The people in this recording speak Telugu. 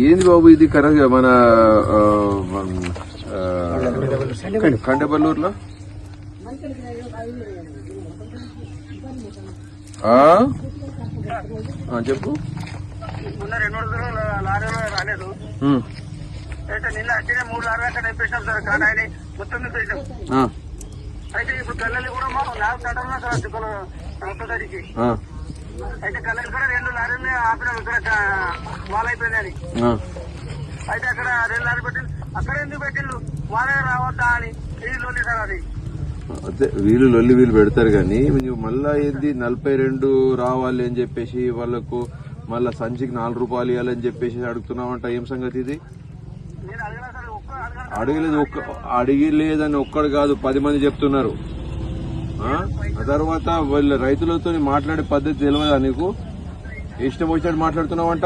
ఏంది బాబు ఇది కరెక్ట్ మన కండబల్లూరులో? చెప్పు. మొన్న రెండు రోజులు లారీలో రాలేదు. ఉమ్, అయితే నిన్న వచ్చిన మూడు లారీ అక్కడ నింపేసినాం సార్ కానీ ఆయన మొత్తం నింపేసినాం అయితే ఇప్పుడు కళ్ళని కూడా మాకు నాలుగు గంటల్లో సార్ ఆ, అయితే కళ్ళని కూడా రెండు లారీని ఆపినాం ఇక్కడ వాళ్ళైపోయిందని. అయితే అక్కడ రెండు లారీ పెట్టిండు అక్కడ ఎందుకు పెట్టిండు వాళ్ళే రావద్దా అని వీళ్ళు ఉంది సార్ అది. అదే వీళ్ళు లొల్లి వీళ్ళు పెడతారు కానీ నువ్వు మళ్ళా ఏంది నలభై రెండు రావాలి అని చెప్పేసి వాళ్ళకు మళ్ళా సంచికి నాలుగు రూపాయలు ఇవ్వాలని చెప్పేసి అడుగుతున్నావంట. ఏం సంగతి ఇది? అడగలేదు ఒక్క అడిగలేదని ఒక్కడు కాదు పది మంది చెప్తున్నారు? ఆ? తర్వాత వీళ్ళు రైతులతో మాట్లాడే పద్ధతి తెలియదా నీకు? ఇష్టం వచ్చినట్టు మాట్లాడుతున్నావంట?